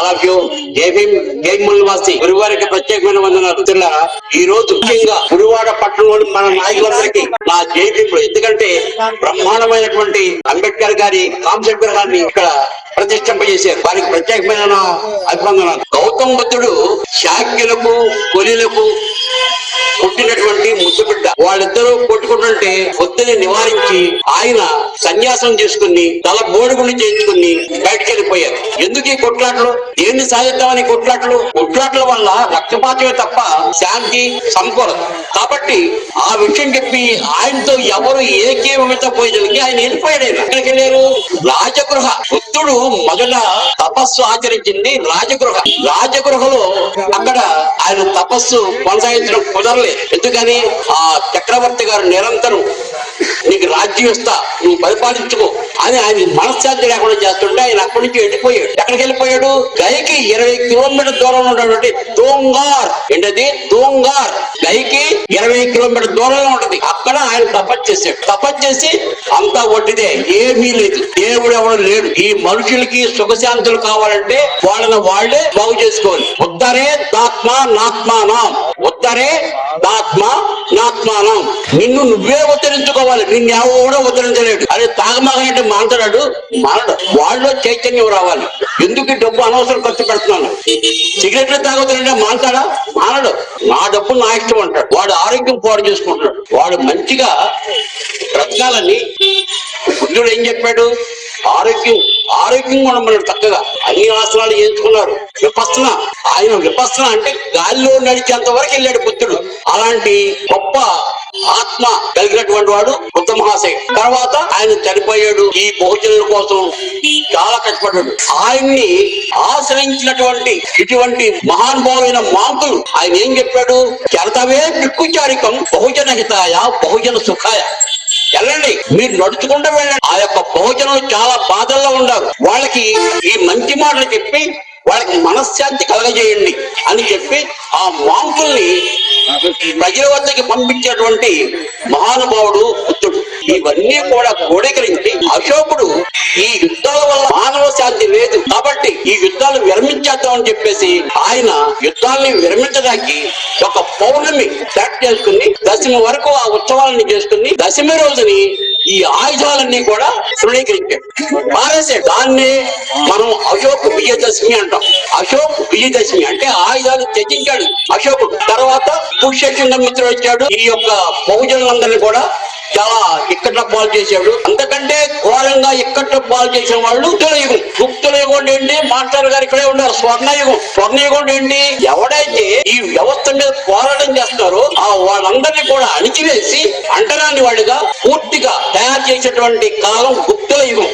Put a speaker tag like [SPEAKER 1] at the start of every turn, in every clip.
[SPEAKER 1] All of you. జై భీమ్ వాసి గురువారికి ప్రత్యేకమైన వందన ఈ రోజు ముఖ్యంగా గురువాడ పట్టణంలోని మన నాయకులందరికీ నా జై ఎందుకంటే బ్రహ్మాండమైనటువంటి అంబేద్కర్ గారి కాన్సెప్ట్ గారిని ఇక్కడ ప్రతిష్ఠింపజేశారు. వారికి ప్రత్యేకమైన నా అభివందనాలు గౌతమ బుద్ధుడు శాక్యులకు కొలిలకు పుట్టినటువంటి ముద్దుబిడ్డ. వాళ్ళిద్దరూ కొట్టుకుంటుంటే ఒత్తిడి నివారించి ఆయన సన్యాసం చేసుకుని తల బోడుగుని చేయించుకుని బయటికి వెళ్ళిపోయారు ఎందుకు ఈ కొట్లాట్లు? దేన్ని సాధిద్దామని కొట్లాట్లు? కొట్లాట్ల వల్ల రక్తపాతమే తప్ప శాంతి సమకూరదు. కాబట్టి ఆ విషయం చెప్పి ఆయనతో ఎవరు ఏకేమిత పోయేదానికి ఆయన వెళ్ళిపోయాడు. ఆయన. ఎక్కడికి వెళ్ళారు రాజగృహ. బుద్ధుడు మొదట తపస్సు ఆచరించింది రాజగృహ. రాజగృహలో అక్కడ ఆయన తపస్సు కొనసాగించడం కుదరలేదు ఎందుకని ఆ చక్రవర్తి గారు నిరంతరం నీకు రాజ్యం ఇస్తా నువ్వు పరిపాలించుకో అని ఆయన మనశ్శాంతి లేకుండా చేస్తుంటే ఆయన అక్కడి నుంచి వెళ్ళిపోయాడు. ఎక్కడికి వెళ్ళిపోయాడు? గైకి ఇరవై కిలోమీటర్ దూరంలో ఉన్నటువంటి దోంగార్. ఏంటది? దోంగార్. గైకి ఇరవై కిలోమీటర్ దూరంలో ఉంటది. అక్కడ ఆయన తపస్సు చేశాడు. తపస్సు చేసి అంతా ఒట్టిదే. ఏమీ లేదు. దేవుడు ఎవడు లేడు. ఈ మనుషులకి సుఖశాంతులు కావాలంటే వాళ్ళని వాళ్ళే బాగు చేసుకోవాలి. ఉత్తరే దాత్మ నాత్మానం. ఉత్తరే దాత్మ నాత్మానం. నిన్ను నువ్వే ఉద్ధరించుకోవాలి. నిన్ను ఎవడో ఉద్ధరించలేడు. అదే తాగమాగంటే మాంటాడు మానడు వాళ్ళలో చైతన్యం రావాలి. ఎందుకు డబ్బు అనవసరం ఖర్చు పెడుతున్నాను? సిగరెట్లు తాగుతానంటే మాంటాడా మానడు. నా డబ్బు నా ఇష్టం అంటాడు. వాడు ఆరోగ్యం పాడు చేసుకుంటున్నాడు. వాడు మంచిగా బ్రతకాలని బుద్ధుడు ఏం చెప్పాడు? ఆరోగ్యం ఆరోగ్యం కూడా మనం చక్కగా అన్ని ఆసనాలు ఎంచుకున్నారు విపస్సన ఆయన విపస్సన అంటే గాలిలో నడిచేంత వరకు వెళ్ళాడు బుద్ధుడు. అలాంటి గొప్ప ఆత్మ కలిగినటువంటి వాడు బుద్ధ మహాశయ. తర్వాత ఆయన చనిపోయాడు. ఈ బహుజనుల కోసం చాలా కష్టపడ్డాడు. ఆయన్ని ఆశ్రయించినటువంటి ఇటువంటి మహానుభావులైన మాంతులు ఆయన ఏం చెప్పాడు? చరతవే పిక్కుచారికం బహుజన హితాయ బహుజన సుఖాయ. వెళ్ళండి. మీరు నడుచుకుంటూ వెళ్ళండి. ఆ యొక్క బహుజనం చాలా బాధల్లో ఉన్నారు వాళ్ళకి ఈ మంచి మాటలు చెప్పి వాళ్ళకి మనశ్శాంతి కలగజేయండి అని చెప్పి ఆ మాంకుల్ని ప్రజల వద్దకి పంపించేటువంటి మహానుభావుడు బుద్ధుడు. ఇవన్నీ కూడా క్రోడీకరించి అశోకుడు ఈ యుద్ధాల వల్ల మానవ శాంతి లేదు. కాబట్టి ఈ యుద్ధాలు విరమించేద్దామని చెప్పేసి ఆయన యుద్ధాన్ని విరమించడానికి ఒక పౌర్ణమి సెట్ చేసుకుని దశమి వరకు ఆ ఉత్సవాలని చేసుకుని దశమి రోజుని ఈ ఆయుధాలన్నీ కూడా తృణీకరించాడు మారేసే దాన్నే మనం అశోక్ విజయదశమి అంటాం. అశోక్ విజయదశమి అంటే ఆయుధాలు త్యజించాడు అశోకుడు. తర్వాత పుష్యశృంగ మిత్రుడు వచ్చాడు. ఈ యొక్క బహుజనులందరినీ కూడా చాలా ఇక్కట్ల పాలు చేశాడు అంతకంటే ఘోరంగా ఇక్కట్ల పాలు చేసిన వాళ్ళు గుప్తుల గుప్తులయుగం ఏంటి మాస్టర్ గారు ఇక్కడే ఉన్నారు స్వర్ణయుగం. స్వర్ణయుగం ఏంటి ఎవడైతే ఈ వ్యవస్థ మీద పోరాటం చేస్తారో ఆ వాళ్ళందరినీ కూడా అణిచివేసి అంటరాని వాడిగా పూర్తిగా తయారు చేసేటువంటి కాలం గుప్తుల యుగం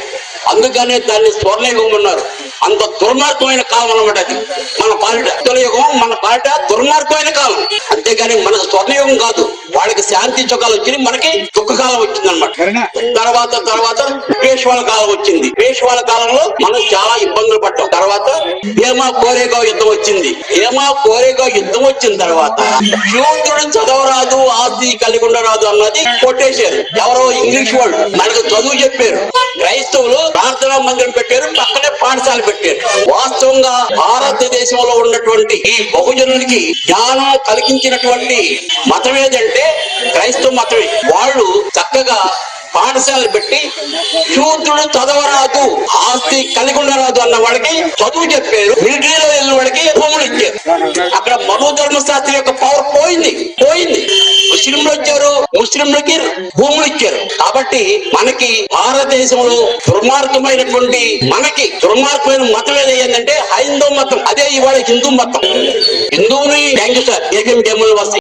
[SPEAKER 1] అందుకనే దాన్ని స్వర్ణయుగం అన్నారు. అంత దుర్మార్గమైన కాలం అన్నమాట అది. మన పాలిట యుగం మన పాలిట దుర్మార్గమైన కాలం. అంతేగాని మనకు స్వర్ణయుగం కాదు. వాళ్ళకి శాంతి సుఖాలు వచ్చినాయి మనకి దుఃఖ కాలం వచ్చింది అనమాట తర్వాత తర్వాత పేష్వాల కాలం వచ్చింది. పేష్వాల కాలంలో మనం చాలా ఇబ్బందులు పడ్డాం. తర్వాత హేమా కోరేగావ్ యుద్ధం వచ్చింది. హేమా కోరేగావ్ యుద్ధం వచ్చిన తర్వాత శూద్రుడు చదవరాదు ఆస్తి కలిగి ఉండరాదు అన్నది కొట్టేశారు. ఎవరో ఇంగ్లీష్ వాళ్ళు. మనకు చదువు చెప్పారు. క్రైస్తవులు ప్రార్థనా మందిరం పెట్టారు పక్కనే పాఠశాల పెట్టారు. వాస్తవంగా భారతదేశంలో ఉన్నటువంటి ఈ బహుజనునికి జ్ఞానం కలిగించినటువంటి మతం ఏదంటే క్రైస్తవ మతమే. వాళ్ళు చక్కగా పాఠశాలలు పెట్టి శూద్రుడు చదవరాదు ఆస్తి కలిగి ఉండరాదు అన్న వాడికి చదువు చెప్పారు మిలిటరీలో వెళ్ళిన వాడికి భూములు ఇచ్చారు. అక్కడ మధు ధర్మశాస్త్రి యొక్క పవర్ పోయింది. ముస్లింలకి భూములు ఇచ్చారు. కాబట్టి మనకి భారతదేశంలో దుర్మార్గమైనటువంటి మనకి దుర్మార్గమైన మతం ఏదైందంటే హైందవ మతం. అదే ఇవాళ హిందూ మతం. హిందువుని థ్యాంక్ యూ సార్ ఏకేం డెమోలు వస్తాయి